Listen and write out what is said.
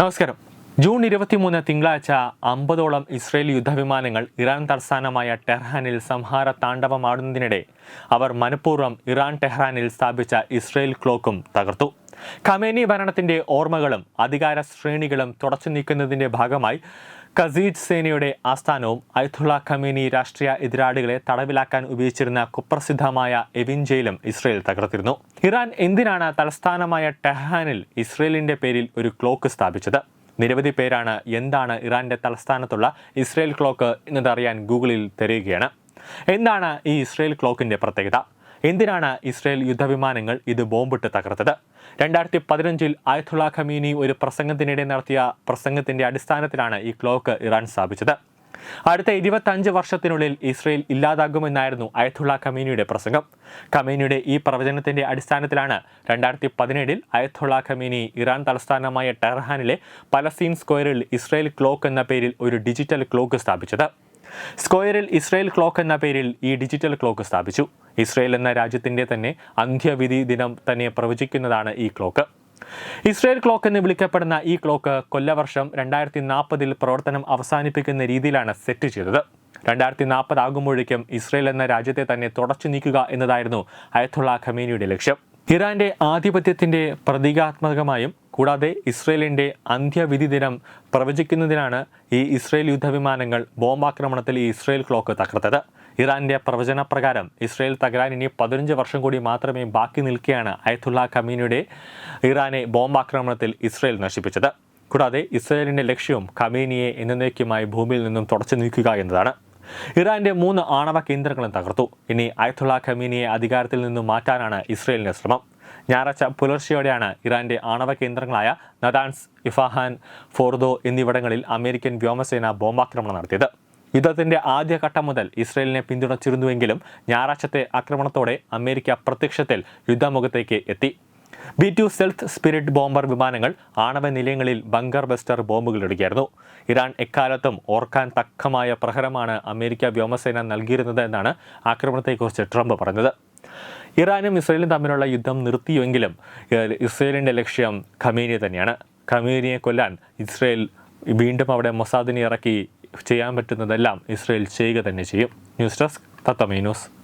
നമസ്കാരം. ജൂൺ ഇരുപത്തിമൂന്ന് തിങ്കളാഴ്ച അമ്പതോളം ഇസ്രയേൽ യുദ്ധവിമാനങ്ങൾ ഇറാൻ തലസ്ഥാനമായ ടെഹ്റാനിൽ സംഹാര താണ്ഡവമാടുന്നതിനിടെ അവർ മനഃപൂർവം ഇറാൻ ടെഹ്റാനിൽ സ്ഥാപിച്ച ഇസ്രയേൽ ക്ലോക്കും തകർത്തു. ഖമേനി ഭരണത്തിന്റെ ഓർമ്മകളും അധികാര ശ്രേണികളും തുടച്ചു നീക്കുന്നതിന്റെ ഭാഗമായി കസീജ് സേനയുടെ ആസ്ഥാനവും അയത്തുള്ള ഖമേനി രാഷ്ട്രീയ എതിരാളികളെ തടവിലാക്കാൻ ഉപയോഗിച്ചിരുന്ന കുപ്രസിദ്ധമായ എവിൻ ജയിലും ഇസ്രയേൽ തകർത്തിരുന്നു. ഇറാൻ എന്തിനാണ് തലസ്ഥാനമായ ടെഹാനിൽ ഇസ്രയേലിന്റെ പേരിൽ ഒരു ക്ലോക്ക് സ്ഥാപിച്ചത്? നിരവധി പേരാണ് എന്താണ് ഇറാന്റെ തലസ്ഥാനത്തുള്ള ഇസ്രയേൽ ക്ലോക്ക് എന്നതറിയാൻ ഗൂഗിളിൽ തിരയുകയാണ്. എന്താണ് ഈ ഇസ്രയേൽ ക്ലോക്കിന്റെ പ്രത്യേകത? എന്തിനാണ് ഇസ്രയേൽ യുദ്ധവിമാനങ്ങൾ ഇത് ബോംബിട്ട് തകർത്തത്? രണ്ടായിരത്തി പതിനഞ്ചിൽ ആയത്തുള്ള ഖമീനി ഒരു പ്രസംഗത്തിനിടെ നടത്തിയ പ്രസംഗത്തിന്റെ അടിസ്ഥാനത്തിലാണ് ഈ ക്ലോക്ക് ഇറാൻ സ്ഥാപിച്ചത്. അടുത്ത ഇരുപത്തഞ്ച് വർഷത്തിനുള്ളിൽ ഇസ്രയേൽ ഇല്ലാതാകുമെന്നായിരുന്നു അയത്തുള്ള ഖമീനിയുടെ പ്രസംഗം. ഖമീനിയുടെ ഈ പ്രവചനത്തിന്റെ അടിസ്ഥാനത്തിലാണ് രണ്ടായിരത്തി പതിനേഴിൽ അയത്തുള്ള ഖമീനി ഇറാൻ തലസ്ഥാനമായ ടെഹ്റാനിലെ പലസ്തീൻ സ്ക്വയറിൽ ഇസ്രയേൽ ക്ലോക്ക് എന്ന പേരിൽ ഒരു ഡിജിറ്റൽ ക്ലോക്ക് സ്ഥാപിച്ചത്. സ്ക്വയറിൽ ഇസ്രായേൽ ക്ലോക്ക് എന്ന പേരിൽ ഈ ഡിജിറ്റൽ ക്ലോക്ക് സ്ഥാപിച്ചു. ഇസ്രായേൽ എന്ന രാജ്യത്തിന്റെ തന്നെ അന്ത്യവിധി ദിനം തന്നെ പ്രവചിക്കുന്നതാണ് ഈ ക്ലോക്ക്. ഇസ്രയേൽ ക്ലോക്ക് എന്ന് വിളിക്കപ്പെടുന്ന ഈ ക്ലോക്ക് കൊല്ലവർഷം രണ്ടായിരത്തി നാൽപ്പതിൽ പ്രവർത്തനം അവസാനിപ്പിക്കുന്ന രീതിയിലാണ് സെറ്റ് ചെയ്തത്. രണ്ടായിരത്തി നാൽപ്പത് ആകുമ്പോഴേക്കും ഇസ്രയേൽ എന്ന രാജ്യത്തെ തന്നെ തുടച്ചു നീക്കുക എന്നതായിരുന്നു അയത്തുള്ള ഖമീനിയുടെ ലക്ഷ്യം. ഇറാന്റെ ആധിപത്യത്തിന്റെ പ്രതീകാത്മകമായും കൂടാതെ ഇസ്രയേലിന്റെ അന്ത്യവിധി ദിനം പ്രവചിക്കുന്നതിനാണ് ഈ ഇസ്രയേൽ യുദ്ധവിമാനങ്ങൾ ബോംബാക്രമണത്തിൽ ഈ ഇസ്രയേൽ ക്ലോക്ക് തകർത്തത്. ഇറാന്റെ പ്രവചന പ്രകാരം ഇസ്രയേൽ തകരാൻ ഇനി പതിനഞ്ച് വർഷം കൂടി മാത്രമേ ബാക്കി നിൽക്കുകയാണ് അയത്തുള്ള ഖമീനിയുടെ ഇറാനെ ബോംബാക്രമണത്തിൽ ഇസ്രയേൽ നശിപ്പിച്ചത്. കൂടാതെ ഇസ്രയേലിന്റെ ലക്ഷ്യവും ഖമീനിയെ എന്നേക്കുമായി ഭൂമിയിൽ നിന്നും തുടച്ചു നീക്കുക എന്നതാണ്. ഇറാന്റെ മൂന്ന് ആണവ കേന്ദ്രങ്ങളും തകർത്തു. ഇനി അയത്തുള്ള ഖമീനിയെ അധികാരത്തിൽ നിന്നും മാറ്റാനാണ് ഇസ്രയേലിന്റെ ശ്രമം. ഞായറാഴ്ച പുലർച്ചെയോടെയാണ് ഇറാന്റെ ആണവ കേന്ദ്രങ്ങളായ നദാൻസ് ഇഫാഹാൻ ഫോർദോ എന്നിവിടങ്ങളിൽ അമേരിക്കൻ വ്യോമസേന ബോംബാക്രമണം നടത്തിയത്. യുദ്ധത്തിന്റെ ആദ്യഘട്ടം മുതൽ ഇസ്രയേലിനെ പിന്തുണച്ചിരുന്നുവെങ്കിലും ഞായറാഴ്ചത്തെ ആക്രമണത്തോടെ അമേരിക്ക പ്രത്യക്ഷത്തിൽ യുദ്ധമുഖത്തേക്ക് എത്തി. B two stealth spirit bomber വിമാനങ്ങൾ ആണവ നിലയങ്ങളിൽ ബങ്കർ ബസ്റ്റർ ബോംബുകൾ ഇടുകയായിരുന്നു. ഇറാൻ എക്കാലത്തും ഓർക്കാൻ തക്കമായ പ്രഹരമാണ് അമേരിക്ക വ്യോമസേന നൽകിയിരുന്നത് എന്നാണ് ആക്രമണത്തെക്കുറിച്ച് ട്രംപ് പറഞ്ഞത്. ഇറാനും ഇസ്രയേലും തമ്മിലുള്ള യുദ്ധം നിർത്തിയെങ്കിലും ഇസ്രയേലിന്റെ ലക്ഷ്യം ഖമീനിയെ തന്നെയാണ്. ഖമീനിയെ കൊല്ലാൻ ഇസ്രയേൽ വീണ്ടും അവിടെ മൊസാദിനെ ഇറക്കി ചെയ്യാൻ പറ്റുന്നതെല്ലാം ഇസ്രയേൽ ചെയ്യുക തന്നെ ചെയ്യും. ന്യൂസ് ഡെസ്ക് തത്തമേ ന്യൂസ്.